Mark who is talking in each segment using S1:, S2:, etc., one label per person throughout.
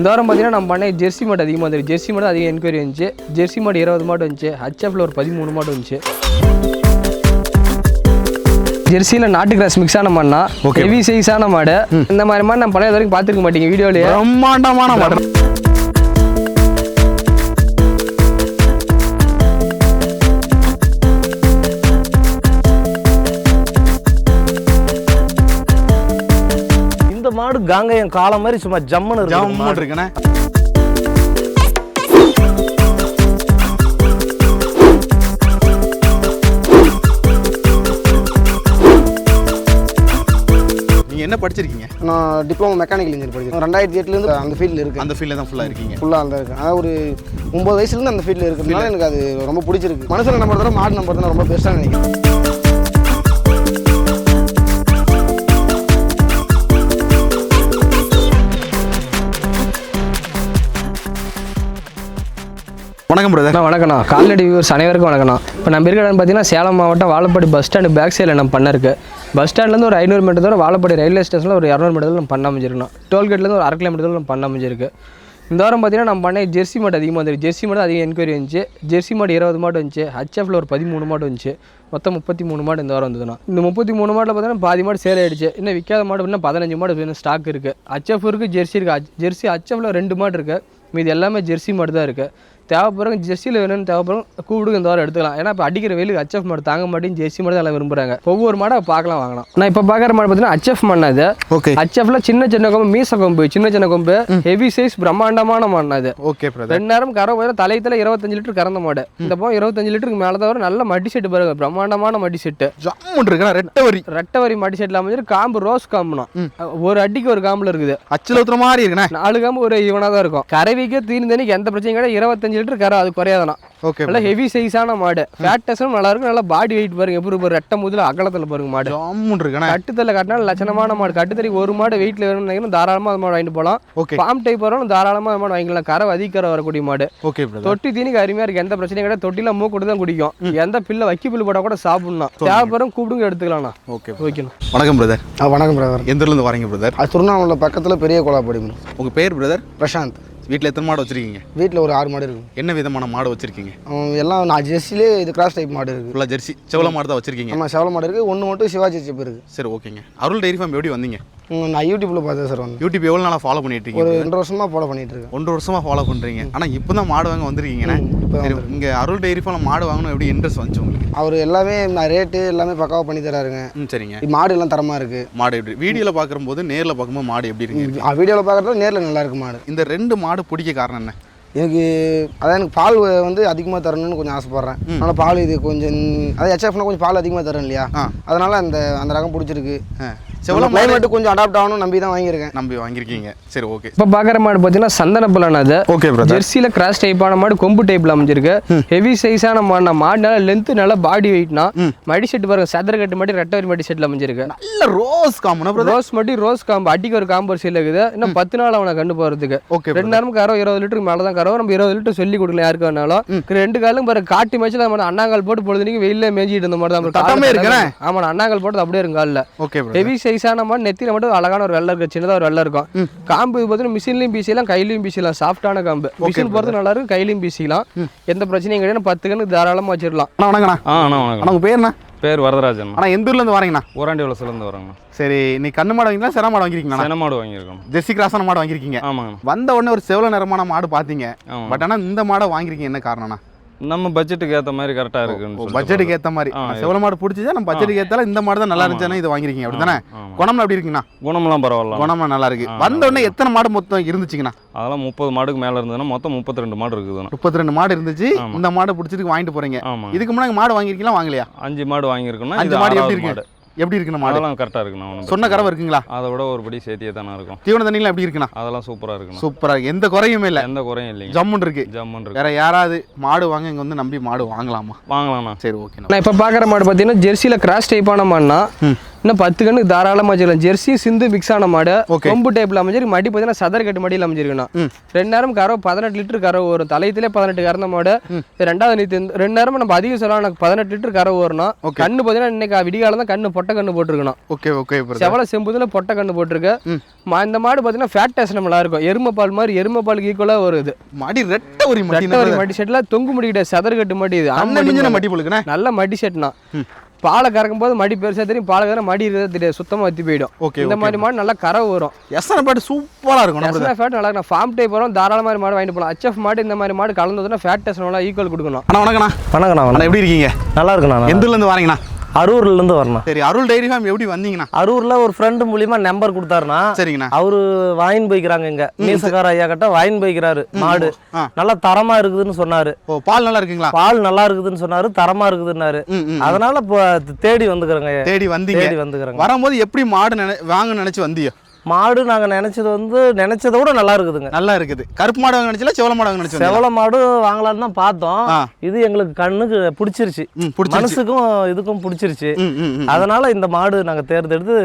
S1: இந்த வாரம் பார்த்தீங்கன்னா நம்ம பண்ண ஜெர்சி மாடு அதிகமாக வந்துருக்கு. ஜெர்சி மாடு அதிகம் என்கொயரி வந்துச்சு. ஜெர்சி மாடு இருபது மாடு வந்துச்சு. ஹச்எஃப்ல ஒரு பதிமூணு மாடு வந்துச்சு. ஜெர்சியில் நாட்டு கிராஸ் மிக்ஸ் ஆன மாடுனா. ஹெவி சைஸான மாடு. இந்த மாதிரி மாடு நம்ம பழைய வரைக்கும் பார்த்துருக்க மாட்டீங்க வீடியோலயே.
S2: பிரம்மாண்டமான மாடு.
S3: மாடு காங்கயம் காலம் மாதிரி சும்மா ஜம்முன்னு இருக்கு
S2: ஜம்முன்னு இருக்குண்ணே. என்ன படிச்சிருக்கீங்க?
S4: நான் டிப்ளமோ மெக்கானிக்கல் இன்ஜினியர் படிச்சேன் ரெண்டாயிரத்தி எட்டுலேருந்து அந்த ஃபீல்டில் இருக்கேன்.
S2: அந்த ஃபீல்ட்ல தான் ஃபுல்லா இருக்கீங்க.
S4: ஃபுல்லாக அந்த இருக்கேன் அதாவது ஒரு ஒம்பது வயசுலேருந்து அந்த ஃபீல்டில் இருக்கிறதுனால எனக்கு அது ரொம்ப பிடிச்சிருக்கு. மனுஷனை நம்பர் தவிர மாடு நம்பர் தான் ரொம்ப பெஸ்ட்டாக நினைக்கிறேன்.
S2: வணக்கம் பிரதர்
S1: அண்ணா வணக்கண்ணா கால்நடை வியூவர்ஸ் அனைவருக்கும் வணக்கண்ணா இப்போ நம்ம இருக்கிற பார்த்தீங்கன்னா சேலம் மாவட்டம் வாழப்பாடி பஸ் ஸ்டாண்டு பேக் சைடில் நம்ம பண்ண இருக்குது பஸ் ஸ்டாண்ட்லேருந்து ஒரு ஐநூறு மீட்டர் தூரம் வாழப்பாடி ரயில்வே ஸ்டேஷனில் ஒரு இரநூறு மீட்டர் நம்ம பண்ண அமைஞ்சிருக்கணும் டோல்கேட்லேருந்து ஒரு அரை கிலோமீட்டர் தூரம் நம்ம பண்ண அமைஞ்சிருக்கு. இந்த வாரம் பார்த்தீங்கன்னா நம்ம பண்ண ஜெர்சி மாடு அதிகமாக வந்துருக்கு ஜெர்சி மாடு அதிகம் என்கொயரி வந்துச்சு. ஜெர்சி மாடு இருபது மாடு வந்துச்சு. ஹச்எஃப்ல ஒரு பதிமூணு மாடு வந்துச்சு. மொத்தம் முப்பத்தி மூணு மாடு இந்த வாரம் வந்ததுண்ணா. இந்த முப்பத்தி மூணு மாடில் பார்த்தீங்கன்னா பாதி மாடு சேல் ஆயிடுச்சு. இன்னும் விற்காத மாடு இன்னும் பதினஞ்சு மாடு இன்னும் ஸ்டாக் இருக்குது ஹச்எஃப் இருக்குது ஜெர்சி இருக்குது ஜெர்சி ஹச்எஃப்ல ரெண்டு மாடு இருக்குது மீதி எல்லாமே ஜெர்சி மாடு தான் இருக்குது தேவைப்படுறவங்க ஜெர்சியில் வேணும்னு தேவைப்படும் கூப்பிடுங்க இந்த வாரம் எடுத்துக்கலாம். ஏன்னா இப்போ அடிக்கிற வெயிலுக்கு ஹச்எஃப் மாடு தாங்க மாட்டேன் ஜெர்சி மாடு எல்லாம் விரும்புறாங்க. ஒவ்வொரு மாடை பார்க்கலாம் வாங்கலாம். நான் இப்போ பார்க்குற மாடு பார்த்தீங்கன்னா ஹச்எஃப் இது.
S2: ஓகே
S1: ஹச்எஃப்ல சின்ன சின்ன கொம்பு மீச கொம்பு சின்ன சின்ன கொம்பு ஹெவி சைஸ் பிரம்மாண்டமான மண்ணா இது.
S2: ஓகே
S1: ரெண்டு நேரம் கறவை பார்த்தீங்கன்னா தலையத்தில் இருபத்தஞ்சு லிட்டர் கறந்த மாடு. இந்த போ இருபத்தஞ்சு லிட்டருக்கு மேலே தான் வரும். நல்ல மடி செட்டு பாருங்க பிரம்மாண்டமான மடி செட்டு
S2: ஜம்முன்னு இருக்குண்ணா ரெட்டை வரி.
S1: ரெட்டவரி மடி செட்டில் அமைஞ்சிரு காம்பு ரோஸ் காம்புனா ஒரு அடிக்கு ஒரு காம்புல இருக்குது.
S2: அச்சில் ஊத்துற மாதிரி இருக்குண்ணே.
S1: நாலு காம்பு ஒரு ஈவனாக தான் இருக்கும். கறவைக்கு தீனி தண்ணிக்கு எந்த பிரச்சனையும் கிடையாது. இருபத்தஞ்சு லிட்டர் கரை அது குறையாதானா
S2: ஓகே
S1: நல்லா ஹெவி சைஸான மாடு. ஃபேட்டஸும் நல்லா இருக்கும் நல்லா பாடி வெயிட் பாருங்க. எப்படி ஒரு ரெட்டை முதல்ல அகலத்தில் பாருங்க மாடு.
S2: இருக்குண்ணே.
S1: கட்டுத்தல கட்டினா லட்சணமான மாடு. கட்டுத்தறி ஒரு மாடு வெயிட்ல வேணும்னு நினைக்கிறோம் தாராளமாக அது மாடு வாங்கிட்டு போகலாம்.
S2: ஓகே
S1: ஃபார்ம் டைப் வரணும் தாராளமாக அது மாடு வாங்கிக்கலாம். கரை அதிக கரை வரக்கூடிய மாடு.
S2: ஓகே பிரதர்
S1: தொட்டி தீனிக்கு அருமையா இருக்கு. எந்த பிரச்சனையும் கிடையாது. தொட்டில மூக்கு தான் குடிக்கும். எந்த பில்ல வக்கி பில்லு போட்டா கூட சாப்பிடலாம் தேவைப்படும் கூப்பிடுங்க எடுத்துக்கலாம்ண்ணா.
S2: ஓகே
S1: ஓகேண்ணா
S2: வணக்கம் பிரதர்
S4: வணக்கம் பிரதர்
S2: எந்த வரீங்க பிரதர்
S4: திருவண்ணாமலை பக்கத்தில் பெரிய கோலாப்படி
S2: உங்க பேர் பிரதர்
S4: பிரசாந்த்.
S2: வீட்டில் எத்தனை மாடு வச்சிருக்கீங்க?
S4: வீட்டில் ஒரு ஆறு மாடு இருக்கும்
S2: என்ன விதமான மாடு வச்சிருக்கீங்க?
S4: எல்லாம் நான் ஜெர்சிலே இது கிராஸ் டைப் மாடு இருக்குது
S2: ஃபுல்லாக ஜெர்சி செவல மாடு தான் வச்சிருக்கீங்க.
S4: ஆமாம் செவல மாடு இருக்குது ஒன்று மட்டும் சிவாஜி செப் இருக்குது
S2: சரி ஓகேங்க. அருள் டைரி ஃபார்ம் எப்படி வந்தீங்க?
S4: நான் யூடியூப்பில் பார்த்தேன் சார் வந்து.
S2: யூடியூப் எவ்வளோ நாளாக ஃபாலோ பண்ணிட்டு
S4: ஒரு
S2: இருக்கீங்க
S4: ரெண்டு வருஷமாக ஃபாலோ பண்ணிட்டு இருக்கேன்.
S2: ஒன்றரை வருஷமா ஃபாலோ பண்றீங்க. ஆனா இப்போ தான் மாடு வாங்க வந்திருக்கீங்கண்ணே. இங்க அருள் டைரி ஃபார்ம் மாடு வாங்கணும் எப்படி இன்ட்ரெஸ்ட் வந்துச்சு உங்களுக்கு?
S4: அவர் எல்லாமே நான் ரேட்டு எல்லாமே பக்காவாக பண்ணி தராருங்க.
S2: ம் சரிங்க.
S4: மாடு எல்லாம் தரமாக இருக்குது
S2: மாடு எப்படி வீடியோவில் பார்க்கும்போது நேரில் பார்க்கும்போது மாடு எப்படி இருக்குங்க
S4: வீடியோவில் பார்க்குறதுல நேரில் நல்லா இருக்கு மாடு.
S2: இந்த ரெண்டு மாடு பிடிக்க காரணம் என்ன?
S4: எனக்கு அதான் எனக்கு பால் வந்து அதிகமாக தரணும்னு கொஞ்சம் ஆசைப்பட்றேன். அதனால் பால் இது கொஞ்சம் அது ஹெச்எஃப்னா கொஞ்சம் பால் அதிகமாக தரும் இல்லையா. அதனால் அந்த அந்த ரகம் பிடிச்சிருக்கு.
S2: செவல மாடு
S4: கிளைமேட்டு கொஞ்சம் அடாப்ட் ஆகணும் நம்பி தான் வாங்கியிருக்கேன்.
S2: நம்பி வாங்கியிருக்கீங்க. சரி ஓகே
S1: இப்போ பார்க்குற மாடு பார்த்தீங்கன்னா சந்தன பலன் அது.
S2: ஓகே பிரதர்
S1: ஜெர்சியில் கிராஸ் டைப்பான மாடு கொம்பு டைப்பில் அமைஞ்சிருக்கு. ஹெவி சைஸான மாடுனா மாடு நல்லா லென்த்து நல்லா பாடி வெயிட்னா மடி செட்டு பாருங்க சதுர கட்டு மாட்டி ரெட்டவரி மடி செட்டில் அமைஞ்சிருக்கு.
S2: நல்ல ரோஸ் பிரதர்
S1: ரோஸ் மட்டி ரோஸ் காம்பு அடிக்கு ஒரு காம்பு ஒரு சைடில் இருக்குது. இன்னும் பத்து நாள் அவனை கண்டு போகிறதுக்கு
S2: ஓகே
S1: ரெண்டு நேரம் கறவை இருபது லிட்டருக்கு மேலே தான் கறவை. நம்ம இருபது லிட்டர் சொல்லி கொடுக்கலாம் யாருக்கு வேணாலும். ரெண்டு காலும் பாரு காட்டு மேய்ச்சல் நம்ம அண்ணாங்கால் போட்டு பொழுதுனிக்கு வெயில மேய்ஞ்சிட்டு இருந்த மாதிரி தான்.
S2: தட்டாமே இருக்குண்ணே.
S1: ஆமா அண்ணாங்கால் போட்டு அப்படியே இருக்கும் காலில்.
S2: ஓகே பிரதர்
S1: ஹெவி சைஸான மாதிரி நெத்தியில் மட்டும் அழகான ஒரு வெள்ளை இருக்கு சின்னதாக ஒரு வெள்ளை இருக்கும். காம்பு பார்த்தீங்கன்னா மிஷின்லையும் பீசிக்கலாம் கையிலையும் பீசிக்கலாம் சாஃப்டான காம்பு. மிஷின் போகிறது நல்லா இருக்கும். கையிலையும் பீசிக்கலாம். எந்த பிரச்சனையும் கிடையாது பத்து கணக்கு தாராளமாக வச்சிடலாம்.
S2: அண்ணா வணக்கண்ணா
S5: ஆ அண்ணா
S2: அண்ணா
S5: வணக்கம்
S2: உங்க பேர் என்ன?
S5: பேர் வரதராஜன்.
S2: அண்ணா எந்த ஊர்ல இருந்து வரீங்கண்ணா?
S5: ஊராண்டி வளசுலேருந்து வரோங்கண்ணா.
S2: சரி நீ கண்ணு மாடு வாங்கிக்கலாம் சென மாடு வாங்கிருக்கீங்களா
S5: சென மாடு வாங்கியிருக்கோம்.
S2: ஜெர்சி கிராஸான மாடு வாங்கியிருக்கீங்க.
S5: ஆமாங்கண்ணா.
S2: வந்த உடனே ஒரு செவல நிறமான மாடு பார்த்தீங்க. பட் ஆனால் இந்த மாடை வாங்கியிருக்கீங்க. என்ன காரணம்னா
S5: நம்ம பட்ஜெட்டுக்கு ஏற்ற மாதிரி கரெக்டாக சொல்லிட்டு
S2: பட்ஜெட்டுக்கு ஏற்ற மாதிரி. செவல மாடு பிடிச்சிச்சா நம்ம பட்ஜெட்டுக்கு ஏற்றால இந்த மாடு தான் நல்லா இருந்துச்சுன்னா இது வாங்கிருக்கீங்க. அப்படி தானே. குணம்லாம் எப்படி இருக்குங்கண்ணா
S5: குணமெல்லாம் பரவாயில்ல.
S2: குணம்லாம் நல்லா இருக்கு. வந்த உடனே எத்தனை மாடு மொத்தம் இருந்துச்சுங்கண்ணா?
S5: அதெல்லாம் முப்பது மாடுக்கு மேலே இருந்ததுன்னா மொத்தம் முப்பத்தி ரெண்டு மாடு இருக்குதுண்ணா.
S2: முப்பத்தி ரெண்டு மாடு இருந்துச்சு. இந்த மாடு பிடிச்சிட்டு வாங்கிட்டு போறீங்க. இதுக்கு முன்னாடி மாடு வாங்கிருக்கீங்களா வாங்கலையா?
S5: அஞ்சு மாடு வாங்கியிருக்கோம்னா
S2: அஞ்சு மாடு எப்படி இருக்கு? எப்படி இருக்குண்ணா மாடு
S5: அதெல்லாம் கரெக்டாக இருக்குண்ணா
S2: சொன்ன கறவை இருக்குங்களா?
S5: அதை விட ஒரு படி சேர்த்தியே தானே இருக்கும்.
S2: தீவன தண்ணிலாம் எப்படி இருக்குண்ணா?
S5: அதெல்லாம் சூப்பராக இருக்குண்ணா.
S2: சூப்பரா இருக்கு. எந்த குறையுமே இல்லை.
S5: எந்த குறையும் இல்லைங்க.
S2: ஜம்முன்னு இருக்கு.
S5: ஜம்முன்னு இருக்கு.
S2: வேற யாராவது மாடு வாங்க இங்க வந்து நம்பி மாடு வாங்கலாமா?
S5: வாங்கலாம்ண்ணா
S2: சரி ஓகேண்ணா
S1: நான் இப்போ பார்க்குற மாடு பார்த்தீங்கன்னா ஜெர்சியில் கிராஸ் டைப்பான மாடுனா இன்னும் பத்து கண்ணுக்கு தாராளமாக வச்சுக்கலாம். ஜெர்சி சிந்து மிக்ஸ் ஆன மாடு. கொம்பு டைப்பில் அமைஞ்சிருக்கு. மடி பார்த்தீங்கன்னா சதர் கட்டு மடியில் அமைஞ்சிருக்கணும்
S2: ம்.
S1: ரெண்டு நேரம் கறவை பதினெட்டு லிட்டர் கறவை வரும். தலையத்திலே பதினெட்டு கறந்த மாடு. ரெண்டாவது நீத்து. இந்த- ரெண்டு நேரம் நம்ம அதிகம் சொல்லலாம் எனக்கு பதினெட்டு லிட்டர் கறவை வரணும். கண்ணு பார்த்தீங்கன்னா இன்னைக்கு விடிகாலம் தான் கண்ணு பொட்டை கண்ணு போட்டிருக்கணும்
S2: ஓகே ஓகே
S1: செவல செம்புதுல பொட்டை கண்ணு போட்டிருக்கு. இந்த மாடு பார்த்தீங்கன்னா ஃபேட் டேஸ்ட் நல்லா இருக்கும் எருமை பால் மாதிரி எருமை பாலுக்கு ஈக்குவலாக வருது
S2: மடி ரெட்ட ஒரு மடி
S1: மடி செட்டில் தொங்கு முடி கிடையாது சதர் கட்டு மடி இது. நல்ல மடி செட்னா பாலை கறக்கும் போது மடி பெருசா தெரியும் பாலை கற மடி இருக்கிறது தெரியாது சுத்தமா வத்தி போயிடும்.
S2: Okay,
S1: இந்த மாதிரி மாடு நல்லா கறவை வரும்.
S2: எத்தனை பாட்டு சூப்பரா இருக்கும்
S1: எஸ்னா ஃபேட் நல்லா இருக்கும். ஃபார்ம் டைப் வரும் தாராள மாதிரி மாடு வாங்கிட்டு போகலாம் ஹெச்எஃப் மாடு இந்த மாதிரி மாடு கலந்ததுன்னா ஃபேட் டெஸ்ட் நல்லா ஈக்குவல் கொடுக்கணும்.
S2: அண்ணா வணக்கண்ணா
S3: வணக்கண்ணா வணக்கம்.
S2: எப்படி இருக்கீங்க?
S3: நல்லா இருக்குண்ணா
S2: எந்த ஊர்ல இருந்து வரீங்கண்ணா?
S3: அரூர்லேருந்து வரணும்.
S2: சரி அருள் டைரி ஃபார்ம் எப்படி வந்தீங்கண்ணா?
S3: அரூர்ல ஒரு ஃப்ரெண்டு மூலியமா நம்பர் கொடுத்தாருண்ணா.
S2: சரிங்கண்ணா.
S3: அவரு வாயின் போய்க்கிறாங்க இங்க. மீசக்கார ஐயா கிட்ட வாயின் போய்க்கிறாரு மாடு. நல்லா தரமா இருக்குதுன்னு சொன்னாரு.
S2: ஓ பால் நல்லா இருக்குங்களா?
S3: பால் நல்லா இருக்குதுன்னு சொன்னாரு தரமா இருக்குதுன்னாரு. அதனால இப்போ தேடி வந்துக்கிறேங்க.
S2: தேடி வந்தீங்க.
S3: தேடி வந்துக்கிறேங்க.
S2: வரும்போது எப்படி மாடு வாங்க நினைச்சு வந்தியோ
S3: மாடு நாங்க நினைச்சது வந்து நினைச்சதை விட நல்லா இருக்குதுங்க.
S2: நல்லா இருக்குது. கருப்பு மாடு வாங்க நினைச்சல செவல மாடு வாங்க நினைச்சு வந்தீங்களா?
S3: செவல மாடு வாங்கலாம்னு தான் பார்த்தோம். இது எங்களுக்கு கண்ணுக்கு பிடிச்சிருச்சு. மனசுக்கும் இதுக்கும் பிடிச்சிருச்சு. அதனால இந்த மாடு நாங்க தேர்ந்தெடுத்து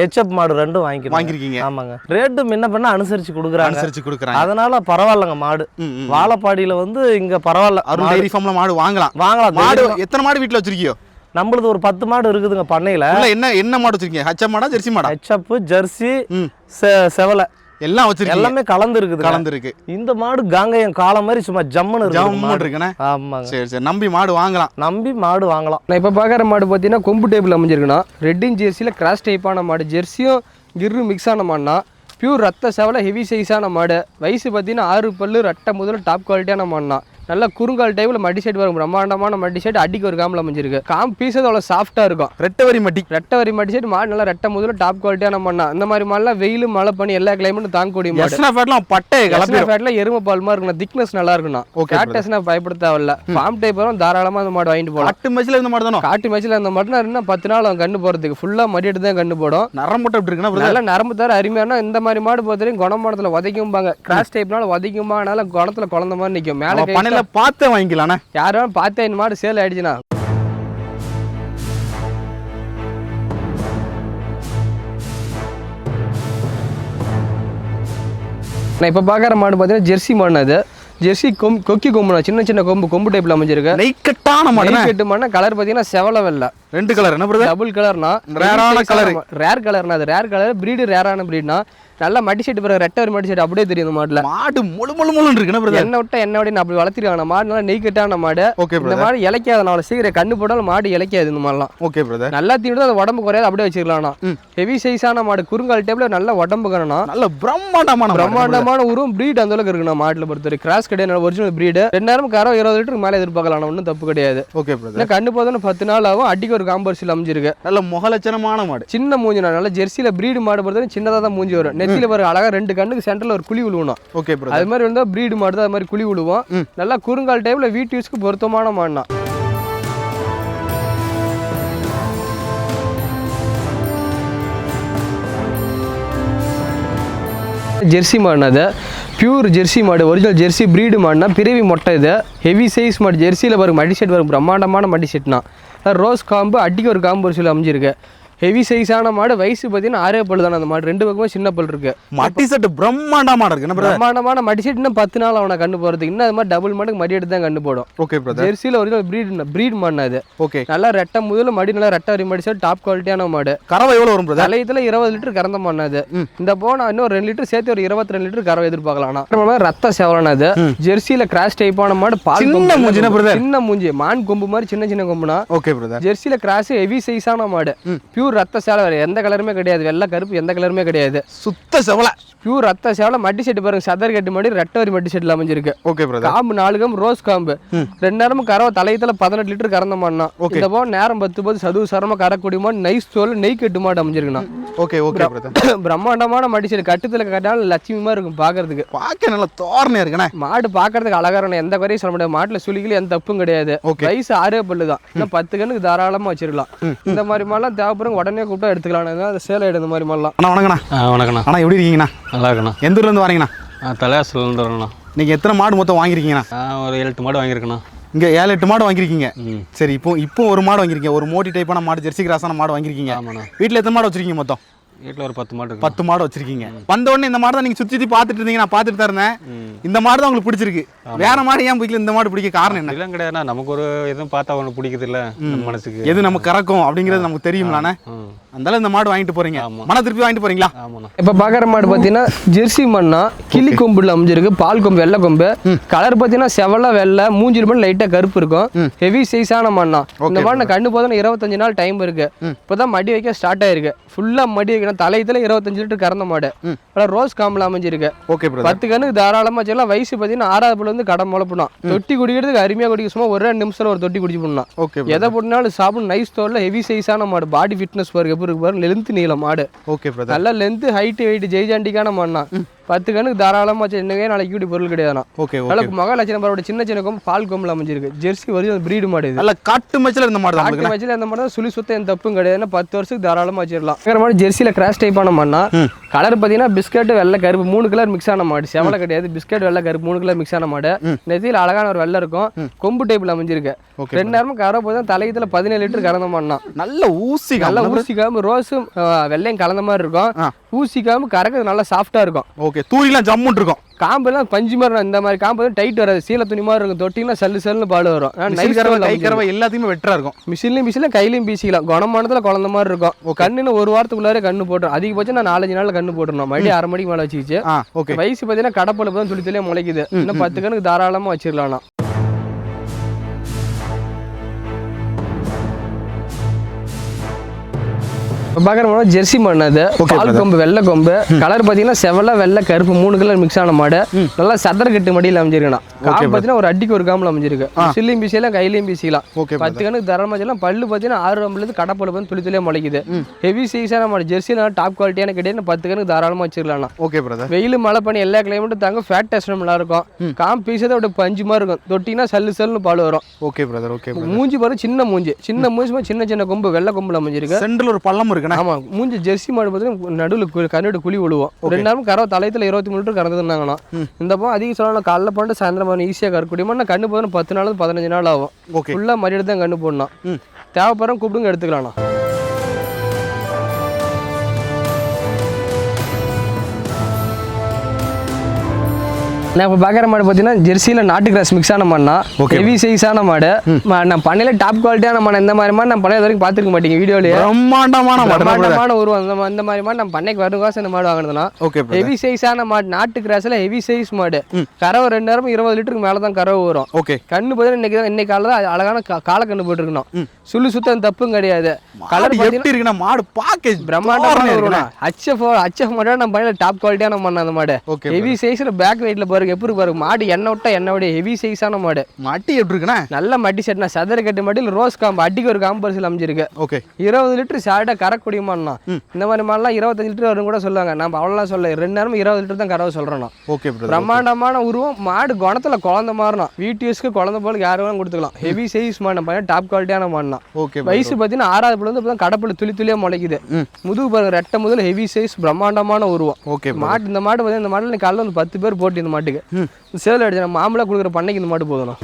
S3: ஹெச்எப் மாடு ரெண்டும் வாங்கிக்கிறோம்
S2: வாங்கியிருக்கீங்க.
S3: ஆமாங்க. ரேட்டு முன்ன பண்ண அனுசரிச்சு கொடுக்குறாங்க.
S2: அனுசரிச்சு கொடுக்குறாங்க.
S3: அதனால பரவாயில்லைங்க மாடு. வாழப்பாடியில வந்து இங்க பரவாயில்ல.
S2: அருள்
S3: மாடு
S2: டைரி ஃபார்ம்ல மாடு வாங்கலாம்.
S3: வாங்கலாம்.
S2: மாடு. எத்தனை மாடு வீட்ல வச்சிருக்கியோ?
S3: நம்மளது ஒரு பத்து மாடு இருக்குதுங்க பண்ணையில.
S2: உள்ள என்ன என்ன மாடு வச்சிருக்கீங்க? ஹச்ச மாடா ஜெர்சி மாடா?
S3: ஹெச்எப் ஜெர்சி செவலை.
S2: எல்லாம் வச்சிருக்கீங்க.
S3: எல்லாமே கலந்து இருக்குது
S2: கலந்துருக்கு.
S3: இந்த மாடு காங்கயம் காலம் மாதிரி சும்மா ஜம்முன்னு
S2: ஜம்முன்னு
S3: மாடு.
S2: இருக்குண்ணே.
S3: ஆமாங்க.
S2: சரி சரி. நம்பி மாடு வாங்கலாம்.
S3: நம்பி மாடு வாங்கலாம்.
S1: நான் இப்போ பார்க்குற மாடு பார்த்தீங்கன்னா கொம்பு டைப்பில் அமைஞ்சிருக்குண்ணா. ரெட்டின் ஜெர்சியில் கிராஸ் டைப்பான மாடு. ஜெர்சியும் கிர்ரு மிக்ஸ் ஆன மாடுனா பியூர் ரத்த செவலை ஹெவி சைஸான மாடு. வயசு பார்த்தீங்கன்னா ஆறு பல்லு ரெட்டை முதல்ல டாப் குவாலிட்டியான மாடுனா நல்ல குறுங்கால் டைப்பில் மடி செட் வரும் பிரம்மாண்டமான மடி செட் அடிக்கு ஒரு காம்பில் அமைஞ்சிருக்கு. காம் பீஸ் அவ்வளோ சாஃப்டாக இருக்கும்.
S2: ரெட்டை வரி மட்டி
S1: ரெட்டை வரி மடி செட் மாடு நல்லா ரெட்டை முதல்ல டாப் குவாலிட்டியான மாடுனா இந்த மாதிரி மாடுலாம் வெயில் மழை பண்ணி எல்லா கிளைமேட்டும் தாங்கக்கூடிய மாடு.
S2: ஃபேட்லாம் பட்டை கலப்பி
S1: ஃபேட்ல எருமை பால் மாதிரி இருக்கணும் திக்னஸ் நல்லா இருக்கணும்
S2: Okay,
S1: கேட்டஸ்னா பயப்பட தேவையில்ல. ஃபார்ம் டைப் வரும் தாராளமாக அந்த மாடு வாங்கிட்டு போகலாம்.
S2: அட்டு மச்சில இந்த மாடு தானோ
S1: காட்டு மேட்ச்ல அந்த மட்டும் இன்னும் பத்து நாள் அவன் கண்ணு போறதுக்கு ஃபுல்லா மடிட்டு தான் கண்ணு போடும்.
S2: நரம் மட்டும் எப்படி இருக்குன்னா
S1: நல்ல நரம்பு தர அருமையான இந்த மாதிரி மாடு பொறுத்தவரைக்கும் குணமானத்துல உதைக்கும்பாங்க. கிராஸ் டைப்னால உதைக்கும்பா அதனால குணத்துல குழந்த மாதிரி நிற்கும் மேலே
S2: பண்ணையில பார்த்தே வாங்கிக்கலாண்ணே.
S1: யாரும் பார்த்தா இந்த மாடு சேல் ஆயிடுச்சுன்னா நான் இப்போ பார்க்குற மாடு பார்த்தீங்கன்னா ஜெர்சி மாடு அது ஜெர்சி கொம்பு கொக்கி கொம்புனா சின்ன சின்ன கொம்பு கொம்பு டைப்பில் அமைஞ்சிருக்கு.
S2: நெய்க்கட்டான மாடு
S1: கெட்டு மாடுனா கலர் பார்த்தீங்கன்னா செவல வெள்ளை.
S2: ரெண்டு கலர் என்ன
S1: டபுள் கலர்னா
S2: Rare-ஆன colour.
S1: ரேர் கலர்னா அது ரேர் கலர் பிரீடு ரேரான பிரீட்னா நல்லா மடி செட்டு பிறகு ரெட்டை ஒரு மடி செட்டு அப்படியே தெரியும் இந்த மாடுல.
S2: மாடு முழு முழு இருக்குன்னா பிரதர்
S1: எண்ணெய் விட்டா விட அப்படி வளர்த்திருக்காங்க? மாடு நல்லா நெய் கட்டான மாடு.
S2: ஓகே
S1: இந்த மாடு இலைக்காது அவ்வளோ சீக்கிரம் கண்ணு போட்டாலும் மாடு இலைக்காது இந்த மாதிரிலாம்
S2: ஓகே பிரதர்
S1: நல்லா தீவிட்டு அது உடம்பு குறையாது அப்படியே வச்சிருக்கலாம்
S2: ம்.
S1: ஹெவி சைஸான மாடு குறுங்கால் டைப்ல நல்ல உடம்பு கணனா
S2: நல்ல பிரம்மாண்டமான
S1: பிரம்மாண்டமான உருவம் பிரீட் அந்த அளவுக்கு இருக்குண்ணா மாட்டுல பொறுத்தவரை. கிராஸ் கிடையாது ஒரிஜினல் பிரீடு ரெண்டு நேரம் கரோ இருபது லிட்டருக்கு மேலே எதிர்பார்க்கலாம் ஒன்றும் தப்பு கிடையாது.
S2: ஓகே பிரதர்
S1: கண்ணு போதுன்னு பத்து நாள் ஆகும் அடிக்கு ஒரு காம்பர்சில் அமைஞ்சிருக்கு.
S2: நல்ல முகலட்சணமான மாடு.
S1: சின்ன மூஞ்சி நான் நல்லா ஜெர்சியில் பிரீடு மாடு பொறுத்தவரை சின்னதாக தான் மூஞ்சி வரும். நெத்தியில் பாரு அழகா ரெண்டு கண்ணுக்கு சென்டரில் ஒரு குழி விழுவணும்
S2: ஓகே பிரதர்
S1: அது மாதிரி இருந்தால் பிரீடு மாடு அது மாதிரி குழி விழுவோம். நல்லா குறுங்கால் டைப்ல வீட்டு யூஸ்க்கு பொருத்தமான மாடுனா. ஜெர்சி மாடுனா அது பியூர் ஜெர்சி மாடு ஒரிஜினல் ஜெர்சி பிரீடு மாடுனா பிறவி மொட்டை இது. ஹெவி சைஸ் மாடு ஜெர்சியில் வரும் மடி செட் வரும் பிரம்மாண்டமான மடி செட்னா ரோஸ் காம்பு அடிக்கு ஒரு காம்பு ஒரு சில அமைஞ்சிருக்கு. ஹெவி சைஸான மாடு வயசு பார்த்தீங்கன்னா ஆறே பல்லு தானே அந்த மாடு. ரெண்டு பக்கமும் சின்ன பல் இருக்கு.
S2: மட்டி செட்டு பிரம்மாண்டமான இருக்கு.
S1: பிரம்மாண்டமான மடி செட் இன்னும் பத்து நாள் அவனை கண்டு போகிறதுக்கு இன்னும் அது மாதிரி டபுள் மடங்கு மடி எடுத்து தான் கண்டு போடும்.
S2: ஓகே பிரதர்
S1: ஜெர்சியில் ஒரிஜினல் பிரீட் பிரீட் மாடுனா அது.
S2: ஓகே
S1: நல்லா ரெட்டை முதல்ல மடி நல்லா ரெட்டை வரி மடி செட் டாப் குவாலிட்டியான மாடு.
S2: கறவை எவ்வளவு வரும் பிரதர்
S1: தலையத்தில் இருபது லிட்டர் கறந்த மாடுனா அது. இந்த போன இன்னும் ரெண்டு லிட்டர் சேர்த்து ஒரு இருபத்தி ரெண்டு லிட்டர் கறவை எதிர்பார்க்கலாம். ரத்த சேவலான அது. ஜெர்சியில் கிராஸ் டைப்பான மாடு பால்
S2: சின்ன brother?
S1: சின்ன மூஞ்சி. மான் கொம்பு மாதிரி சின்ன சின்ன கொம்புனா.
S2: ஓகே பிரதர்
S1: ஜெர்சியில் கிராஸ் ஹெவி சைஸான மாடு. பியூர் ரத்த சேலை வேற எந்த கலருமே கிடையாது. வெள்ளை கருப்பு எந்த கலருமே கிடையாது.
S2: சுத்த செவலை.
S1: பியூர் ரத்த சேலை மட்டி செட்டு பாருங்க. சதர் கட்டு மாடி ரெட்டை வரி மட்டி செட்டில் அமைஞ்சிருக்கு.
S2: ஓகே
S1: காம்பு நாலு காம்பு ரோஸ் காம்பு. ரெண்டு நேரமும் கறவை தலையத்தில் பதினெட்டு லிட்டர் கறந்த மாடுனா இந்த நேரம் பத்து போது சதுவு சரமா கறக்கூடிய மாடு நைஸ் தோல் நெய் கட்டு மாடு அமைஞ்சிருக்குண்ணா.
S2: ஓகே ஓகே பிரதர்
S1: பிரம்மாண்டமான மடி செடி கட்டுத்தில் கட்டாலும் லட்சுமிமா இருக்கும் பார்க்கறதுக்கு.
S2: பார்க்க நல்ல தோரணையா இருக்குண்ணே.
S1: மாடு பார்க்கறதுக்கு அழகா இருக்கணும் எந்த குறையும் சொல்ல முடியாது. மாட்டுல சுளிக்கல எந்த தப்பும் கிடையாது. வயசு ஆறே பல்லு தான். இன்னும் பத்து கண்ணுக்கு தாராளமா வச்சிருக்கலாம். இந்த மாதிரி மாதிரிலாம் தேவைப்படும் உடனே கூப்பிட்டா எடுத்துக்கலாம். அது சேல் ஆயிடும் இந்த மாதிரி மாதிரிலாம்.
S2: அண்ணா வணக்கண்ணா
S5: வணக்கண்ணா
S2: அண்ணா எப்படி இருக்கீங்கண்ணா?
S5: நல்லா இருக்கண்ணா
S2: எந்த ஊர்ல இருந்து வரீங்கண்ணா?
S5: ஆ தலையாசிலேருந்து வரேண்ணா.
S2: நீங்க எத்தனை மாடு மொத்தம் வாங்கியிருக்கீங்கண்ணா?
S5: ஆ ஒரு ஏழு எட்டு மாடு வாங்கியிருக்கண்ணா.
S2: இங்க ஏழு எட்டு மாடு வாங்கியிருக்கீங்க. சரி இப்போ இப்போ ஒரு மாடு வாங்கியிருக்கீங்க. ஒரு மோட்டி டைப்பான மாடு ஜெர்சி கிராஸான மாடு வாங்கியிருக்கீங்க. வீட்டில் எத்தனை மாடு வச்சிருக்கீங்க மொத்தம்?
S6: வீட்டில் ஒரு பத்து மாடு இருக்கு
S2: பத்து மாடு வச்சிருக்கீங்க. வந்த உடனே இந்த மாடு தான் நீங்க சுத்தி சுத்தி பார்த்துட்டு இருந்தீங்க நான் பார்த்துட்டு இருந்தேன். இந்த மாடு தான் உங்களுக்கு பிடிச்சிருக்கு. வேற மாடு ஏன் பிடிக்கல? இந்த மாடு பிடிக்க காரணம் என்ன?
S6: அப்படிலாம் கிடையாதுண்ணா. நமக்கு ஒரு எதுவும் பார்த்தா ஒன்று பிடிக்குது இல்லை நம்ம மனசுக்கு.
S2: எது நமக்கு கறக்கும் அப்படிங்கிறது நமக்கு தெரியும்லாண்ணே. அதனால இந்த மாடு வாங்கிட்டு போறீங்க. மன திருப்பி வாங்கிட்டு போறீங்களா?
S1: இப்போ பார்க்குற மாடு பார்த்தீங்கன்னா ஜெர்சி மண்ணா கிளி கொம்புல அமைஞ்சிருக்கு பால் கொம்பு வெள்ளை கொம்பு. கலர் பார்த்தீங்கன்னா செவல வெள்ளை மூஞ்சில் மட்டும் லைட்டாக கருப்பு இருக்கும். ஹெவி சைஸான மண்ணா. இந்த மாடு கண்ணு போதும் இருபத்தஞ்சு நாள் டைம் இருக்கு. இப்போதான் மடி வைக்க ஸ்டார்ட் ஆயிருக்கு. ஃபுல்லாக மடி வைக்கணும். தலையத்தில் இருபத்தஞ்சு லிட்டர் கறந்த மாடு. அப்புறம் ரோஸ் காம்பில் அமைஞ்சிருக்கு.
S2: ஓகே
S1: பத்து கண்ணுக்கு தாராளமாக வச்சுக்கலாம் வயசு பார்த்தீங்கன்னா ஆறாவது பிள்ளை வந்து கடை முளைப்பணும் தொட்டி குடிக்கிறதுக்கு அருமையாக குடிக்க சும்மா ஒரு ரெண்டு நிமிஷத்தில் ஒரு தொட்டி குடிச்சு பண்ணலாம்
S2: ஓகே
S1: எதை போட்டனாலும் சாப்பிடும் நைஸ் தோலில் ஹெவி சைஸான மாடு. பாடி ஃபிட்னஸ் பாருங்க. எப்படி இருக்கு பாருங்க. லென்த் நீளம் மாடு.
S2: ஓகே
S1: நல்ல லென்த் ஹைட் வெயிட் ஜெய்ஜாண்டிக்கான மண்ணா பத்து கண்ணுக்கு தாராளமாக வச்சு என்னவே நாளைக்கு கூடி பொருள் கிடையாதுண்ணா.
S2: ஓகே
S1: நல்ல மக லட்சணம் பரவாயில்ல சின்ன சின்ன கொம்பு பால் கொம்புல அமைஞ்சிருக்கு. ஜெர்சி வரையும் பிரீடு மாடு
S2: நல்ல காட்டு மச்சல இருந்த மாடு
S1: காட்டு அந்த மாதிரி தான் சுழி சுத்த எந்த தப்பும் கிடையாது ஏன்னா பத்து வருஷத்துக்கு தாராளமாக வச்சிடலாம். வேற மாதிரி ஜெர்சியில் கிராஸ் டைப்பான மண்ணா கலர் பார்த்தீங்கன்னா பிஸ்கட் வெள்ளை கருப்பு மூணு கலர் மிக்ஸ் ஆன மாடு. செவலை கிடையாது பிஸ்கட் வெள்ளை கருப்பு மூணு கலர் மிக்ஸ் ஆன மாடு. நெத்தியில் அழகான ஒரு வெள்ளை இருக்கும். கொம்பு டைப்பில் அமைஞ்சிருக்கு. ரெண்டு நேரமும் கரை போதும் தலையத்தில் பதினேழு லிட்டர் கறந்த மாடுனா
S2: நல்ல ஊசி
S1: நல்லா ஊசிக்காம ரோஸும் அஹ், வெள்ளையும் கலந்த மாதிரி இருக்கும்.
S2: ஆ.
S1: ஊசிக்காம கறக்கிறது நல்லா சாஃப்டா இருக்கும்.
S2: ஓகே தூரிலாம் ஜம்முன்னு இருக்கும்
S1: காம்பெல்லாம் பஞ்சு மாதிரி. இந்த மாதிரி காம்பு டைட் வராது. சீல துணி மாதிரி இருக்கும். தொட்டிங்கன்னா சல்லு சல்லுன்னு பாடு வரும்.
S2: மிஷின் கறவை கை கறவை எல்லாத்தையுமே வெட்டரா இருக்கும்.
S1: மிஷின்லையும் மிஷினில் கையிலையும் பீசிக்கலாம். குணமானதுல குழந்த மாதிரி இருக்கும். கண்ணுன்னு ஒரு வாரத்துக்குள்ளாரே கண்ணு போட்டுரும். அதிகபட்சம் நான் நாலஞ்சு நாள்ல கண்ணு போட்டுருணும் மறுபடியும் அரை மணிக்கு மேலே வச்சுக்கிச்சு.
S2: ஓகே
S1: வயசு பார்த்தீங்கன்னா கடப்பல தான் துளி துளியாக முளைக்குது. இன்னும் பத்து கணக்கு தாராளமாக வச்சிடலாம் பார்க்குற ஜெர்சி மண் அது பால். கொம்பு வெள்ளை கொம்பு. கலர் பார்த்தீங்கன்னா செவல வெள்ளை கருப்பு மூணு கலர் மிக்ஸ் ஆன மாடு. நல்லா சதர கட்டு மடியில் அமைஞ்சிருக்கணும் காம்பு பார்த்தீங்கன்னா ஒரு அடிக்கு ஒரு காம்பில் அமைஞ்சிருக்கு. சில்லையும் பீசிக்கலாம் கையிலையும் பீசிக்கலாம். பத்து கணக்கு தரமா வச்சலாம் பல்லு பார்த்தீங்கன்னா ஆறு அம்பலேருந்து கடப்பல் வந்து துளி துளியாக முளைக்குது. ஹெவி சைஸான மாடு. ஜெர்சி நல்லா டாப் குவாலிட்டியான கிடையாது. பத்து கணக்கு தாராளமாக வச்சிடலாம்
S2: ஓகே பிரதர்
S1: வெயில் மழை பண்ணி எல்லா கிளைமேட்டும் தாங்க ஃபேட் டெஸ்ட் நல்லா இருக்கும் காம்பு பீஸதை விட பஞ்சு மாதிரி இருக்கும். தொட்டினா சல்லு சல்லுன்னு பால் வரும்.
S2: ஓகே பிரதர் ஓகே
S1: மூஞ்சி பாரு சின்ன மூஞ்சி. சின்ன மூஞ்சி சின்ன சின்ன கொம்பு வெள்ளை கொம்புல அமைஞ்சிருக்கு.
S2: சென்டர்ல ஒரு பள்ளம் இருக்குண்ணா
S1: ஆமா மூஞ்சி ஜெர்சி மாடு பார்த்தீங்கன்னா நடுவில் கண்ணோட குழி விழுவோம். ரெண்டு நேரம் கறவை தலையத்தில் இருபத்தி மூணு லிட்டர் கறந்துருந்தாங்கண்ணா இந்த பக்கம் அதிக சொல்லலாம் காலைல பண்ணிட்டு சாயந்தரம் பண்ணி ஈஸியாக நான் கண்ணு போதும் பத்து நாள் பதினஞ்சு நாள் ஆகும்.
S2: ஓகே
S1: ஃபுல்லாக மறியடி தான் கண்ணு போடணும். தேவைப்படுறோம் கூப்பிடுங்க எடுத்துக்கலாம்ண்ணா நான் இப்போ பார்க்குற மாடு பார்த்தீங்கன்னா ஜெர்சியில் நாட்டு கிராஸ் மிக்ஸ் ஆன மாடுனா. ஹெவி சைஸான மாடு. நான் பண்ணையில டாப் குவாலிட்டியான மாடு இந்த மாதிரி மாடு நான் பண்ணையில வரைக்கும் பார்த்துருக்க மாட்டீங்க வீடியோலயே.
S2: பிரம்மாண்டமான
S1: பிரம்மாண்டமான உருவம் அந்த அந்த மாதிரி மாடு நம்ம பண்ணைக்கு வரும் காசு இந்த மாடு வாங்கினதுனா ஹெவி சைஸான மாடு நாட்டு கிராஸ்ல ஹெவி சைஸ் மாடு. கறவை ரெண்டு நேரம் இருபது லிட்டருக்கு மேலே தான் கறவை வரும்.
S2: ஓகே
S1: கண்ணு பார்த்தீங்கன்னா இன்னைக்கு தான் இன்னைக்கு காலையில் தான் அழகான காலை கண்ணு போட்டுருக்கணும். சுள்ளு சுத்தம் தப்பும் கிடையாது. கலர்
S2: எப்படி இருக்குன்னா மாடு பாக்கேஜ்
S1: பிரம்மாண்டமான ஹச்எஃப் ஹச்எஃப் மாடு. நம்ம பண்ணையில டாப் குவாலிட்டியான மாடு அந்த மாடு.
S2: ஓகே
S1: ஹெவி சைஸ்ல பேக் வெயிட்ல பாருங்க எப்படி பாருங்க மாடு எண்ணெய் விட்டா விட ஹெவி சைஸான மாடு.
S2: மட்டி எப்படி இருக்குண்ணா?
S1: நல்ல மட்டி செட்னா சதுர கட்டு மட்டியில் ரோஸ் காம்பு அடிக்கு ஒரு காம்பு பரிசில் அமைஞ்சிருக்கு.
S2: ஓகே.
S1: இருபது லிட்டர் சார்ட்டாக கறக்கூடிய மாடுனா இந்த மாதிரி மாடலாம் இருபத்தஞ்சு லிட்டர் வரும் கூட சொல்லுவாங்க. நம்ம அவ்வளோலாம் சொல்ல ரெண்டு நேரம் இருபது லிட்டர் தான் கறவை சொல்கிறோம்
S2: ஓகே
S1: பிரம்மாண்டமான உருவம். மாடு குணத்துல குழந்த மாறினா வீடியோஸ்க்கு குழந்த போல யாரும் கொடுத்துக்கலாம். ஹெவி சைஸ் மாடு பையன் டாப் குவாலிட்டியான மாடுனா
S2: ஓகே
S1: வயசு பார்த்தீங்கன்னா ஆறாவது பிள்ளை வந்து கடப்புல துளி துளியாக முளைக்குது. முதுகு பாருங்க ரெட்டை முதல் ஹெவி சைஸ் பிரம்மாண்டமான உருவம்.
S2: ஓகே
S1: மாட்டு இந்த மாடு பார்த்தீங்கன்னா இந்த மாட்டில் காலையில் வந்து பத்து பேர் போட்டு இந்த மாட்டுக்கு. சேல் அடிச்சு நம்ம மாமலா கொடுக்குற பண்ணைக்கு இந்த மாடு போதும்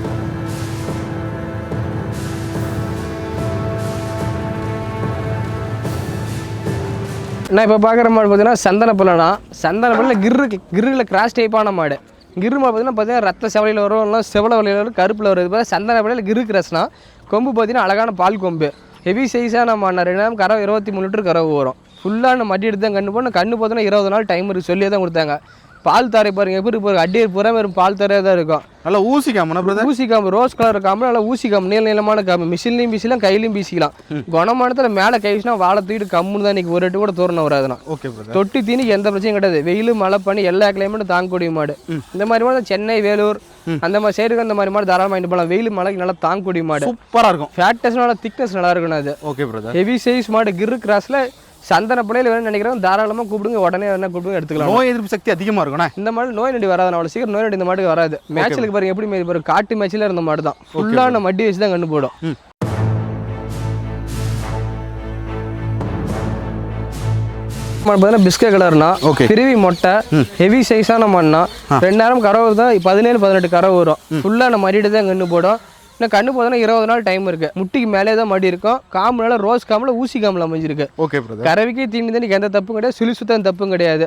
S1: நான் இப்போ பார்க்குற மாடு பார்த்தீங்கன்னா சந்தன பிள்ளைனா சந்தன பிள்ளை கிரு கிருல கிராஸ் டைப்பான மாடு. கிரு மாடு பார்த்தீங்கன்னா பார்த்தீங்கன்னா ரத்த செவலையில் வரும் இல்லை செவல வலையில் வரும் கருப்பில் வருது பார்த்தா சந்தன பிள்ளையில் கிரு கிராஸ்னா கொம்பு பார்த்தீங்கன்னா அழகான பால் கொம்பு. ஹெவி சைஸான மாடு ரெண்டு நேரம் கறவை இருபத்தி மூணு லிட்டர் கறவு வரும். ஃபுல்லாக நம்ம மடி எடுத்து தான் கண்ணு போன கண்ணு பார்த்தோன்னா இருபது நாள் டைம் இருக்கு. சொல்லியே தான் கொடுத்தாங்க. பால் தாரை பாருங்க எப்படி பாருங்க அடி பூரா வெறும் பால் தாரையாக தான் இருக்கும்.
S2: நல்லா ஊசி காமனா பிரதர்
S1: ஊசி காம்பு ரோஸ் கலர் காம்பு நல்லா ஊசி காம்பு நீள நீளமான காம்பு மிஷின்லையும் பீசிக்கலாம் கையிலையும் பீசிக்கலாம் குணமானத்தில் மேலே கைச்சுனா வாழை தூக்கிட்டு கம்முன்னு தான் இன்னைக்கு ஒரு எட்டு கூட தூரணம் வராதுண்ணா
S2: ஓகே
S1: தொட்டி தீனிக்கு எந்த பிரச்சனையும் கிடையாது. வெயில் மழை பண்ணி எல்லா கிளைமேட்டும் தாங்கக்கூடிய மாடு. இந்த மாதிரி மாடு சென்னை வேலூர் அந்த மாதிரி சைடுக்கு அந்த மாதிரி மாடு தாராளமாக வாங்கிட்டு போகலாம் வெயில் மழைக்கு நல்லா தாங்கக்கூடிய மாடு.
S2: சூப்பரா இருக்கும்.
S1: ஃபேட்டஸ் நல்லா திக்னஸ் நல்லா இருக்கணும் அது.
S2: ஓகே பிரதர்
S1: ஹெவி சைஸ் மாடு கிரு கிராஸில் சந்தன பிள்ளையில வேணும்னு நினைக்கிறேன் தாராளமாக கூப்பிடுங்க. உடனே வேணா கூப்பிடுங்க எடுத்துக்கலாம்.
S2: நோய் எதிர்ப்பு சக்தி அதிகமா இருக்கும்ண்ணா
S1: இந்த மாடு நோய் நொடி வராது அவ்வளோ சீக்கிரம் நோய் நொடி இந்த மாட்டுக்கு வராது. மேட்ச்லுக்கு பாருங்க எப்படி பாருங்க காட்டு மேட்ச்ல இருந்த மாடு தான் ஃபுல்லான மட்டி வச்சு தான் கண்டு போடும். மாடு பார்த்தீங்கன்னா பிஸ்கட் கலர்னா. பிரிவி மொட்டை ஹெவி சைஸான மண்ணா. ரெண்டு நேரம் கறவை தான் பதினேழு பதினெட்டு கறவை வரும். ஃபுல்லான மடிட்டு தான் கண்ணு போடும். இன்னும் கண்ணு போதுனா இருபது நாள் டைம் இருக்குது முட்டிக்கு மேலே தான் மடி இருக்கும். காம்புனால ரோஸ் காம்பில் ஊசி காம்பில் அமைஞ்சிருக்கு.
S2: ஓகே
S1: கறவைக்கு தீனி தண்ணிக்கு எந்த தப்பும் கிடையாது. சுழி சுத்தம் தப்பும் கிடையாது.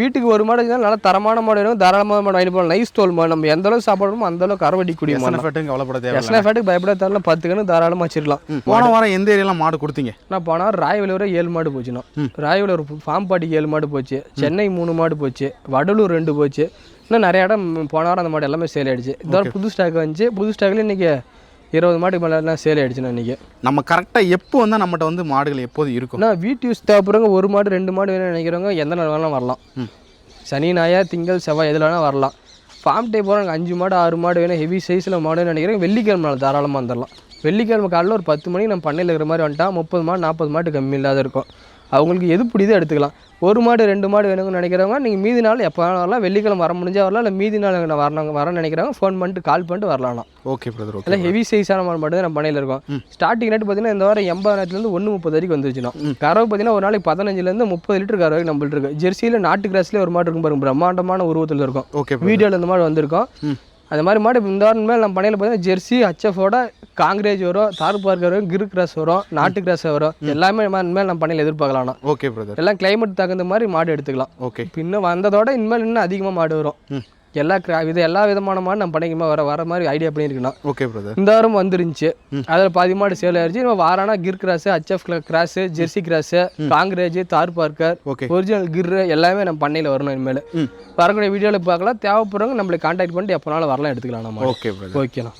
S1: வீட்டுக்கு ஒரு மாடு இருந்தாலும் நல்லா தரமான மாடு வேணும். தாராளமான மாடு வாங்கி போகலாம். நைஸ் தோல் மாடு. நம்ம எந்த அளவுக்கு சாப்பிடணுமோ அந்த அளவுக்கு கறவடி குடிய மாடு.
S2: ஃபேட்டுங்க கவலைப்பட தேவை
S1: எஸ்னா ஃபேட்டுக்கு பயப்பட தேவையில்ல. பத்து கணக்கு தாராளமாக வச்சிருக்கலாம்
S2: போன வாரம் எந்த ஏரியாலாம் மாடு கொடுத்தீங்க?
S1: நான் போனால் ராயவெளி வரை ஏழு மாடு போச்சுண்ணா ராயவெளி ஒரு ஃபார்ம் பாட்டிக்கு ஏழு மாடு போச்சு. சென்னை மூணு மாடு போச்சு. வடலூர் ரெண்டு போச்சு. இன்னும் நிறைய இடம் போன வாரம் அந்த மாடு எல்லாமே சேல் ஆயிடுச்சு. இதோட புது ஸ்டாக் வந்துச்சு. புது ஸ்டாக்ல இன்னைக்கு இருபது மாட்டுக்கு மேலே சேல் ஆயிடுச்சுண்ணா இன்னைக்கு.
S2: நம்ம கரெக்டாக எப்போ வந்து நம்மகிட்ட வந்து மாடுகள் எப்போது இருக்கும்?
S1: நான் வீட்டு யூஸ் தேவைப்படுறவங்க ஒரு மாடு ரெண்டு மாடு வேணும்னு நினைக்கிறவங்க எந்த நாள் வேணாலும் வரலாம். சனி ஞாயிறு திங்கள் செவ்வாய் எதில் வேணால் வரலாம். ஃபார்ம் டைப் போகிறவங்க அஞ்சு மாடு ஆறு மாடு வேணும் ஹெவி சைஸில் மாடுன்னு நினைக்கிறேன் வெள்ளிக்கிழமை நாள் தாராளமாக வந்துடலாம் வெள்ளிக்கிழமை காலையில் ஒரு பத்து மணிக்கு நம்ம பண்ணையில் இருக்கிற மாதிரி வந்துட்டா முப்பது மாடு நாற்பது மாட்டு கம்மி இல்லாத இருக்கும். அவங்களுக்கு எது பிடிதோ எடுத்துக்கலாம். ஒரு மாடு ரெண்டு மாடு வேணும்னு நினைக்கிறவங்க நீங்கள் மீதி நாள் எப்போ வரலாம் வெள்ளிக்கிழமை வர முடிஞ்சா வரலாம் இல்லை மீதி நாள் நான் வரணும் வரேன்னு நினைக்கிறவங்க ஃபோன் பண்ணிட்டு கால் பண்ணிட்டு வரலாம்.
S2: ஓகே பிரதர்
S1: எல்லாம் ஹெவி சைஸான மாடு மட்டும் தான் நம்ம பண்ணையில் இருக்கோம். ஸ்டார்டிங் ரேட் பார்த்தீங்கன்னா இந்த வாரம் எண்பதாயிரத்துலேருந்து ஒன்று முப்பது வரைக்கும் வந்துருச்சுனா கறவை பார்த்தீங்கன்னா ஒரு நாளைக்கு பதினஞ்சுலேருந்து முப்பது லிட்டர் கறவை நம்மள்ட்ட இருக்கு. ஜெர்சியில் நாட்டு கிராஸ்லேயே ஒரு மாடு இருக்கும் பாருங்க பிரம்மாண்டமான உருவத்தில் இருக்கும்.
S2: ஓகே
S1: வீடியோவில் இந்த மாடு வந்திருக்கும். அந்த மாதிரி மாடு இந்த வாரம் மேல் நம்ம பண்ணையில் பார்த்தீங்கன்னா ஜெர்சி ஹச்எஃபோட காங்கிரேஜ் வரும் தார் பார்க்கர் வரும் கிரு கிராஸ் வரும் நாட்டு கிராஸ் வரும் எல்லாமே மேல் நம்ம பண்ணையில் எதிர்பார்க்கலாம்ண்ணா
S2: ஓகே பிரதர்
S1: எல்லாம் கிளைமேட் தகுந்த மாதிரி மாடு எடுத்துக்கலாம்.
S2: ஓகே.
S1: இன்னும் வந்ததோட இனிமேல் இன்னும் அதிகமாக மாடு வரும். எல்லா கிரா இது எல்லா விதமான மாடு நம்ம பண்ணைக்குமா வர வர மாதிரி ஐடியா பண்ணியிருக்குண்ணா
S2: ஓகே பிரதர்
S1: இந்த வாரம் வந்துருந்துச்சு. அதில் பாதி மாடு சேல் ஆயிருச்சு. நம்ம Varana Gir cross HF cross Jersey cross Kankrej Tharparkar
S2: okay.
S1: Original Gir எல்லாமே நம்ம பண்ணையில் வரணும் இனிமேல். வரக்கூடிய வீடியோவில் பார்க்கலாம். தேவைப்படுறவங்க நம்மளை காண்டாக்ட் பண்ணிட்டு எப்போனாலும் வரலாம் எடுத்துக்கலாம் நம்ம.
S2: ஓகே
S1: ஓகேண்ணா.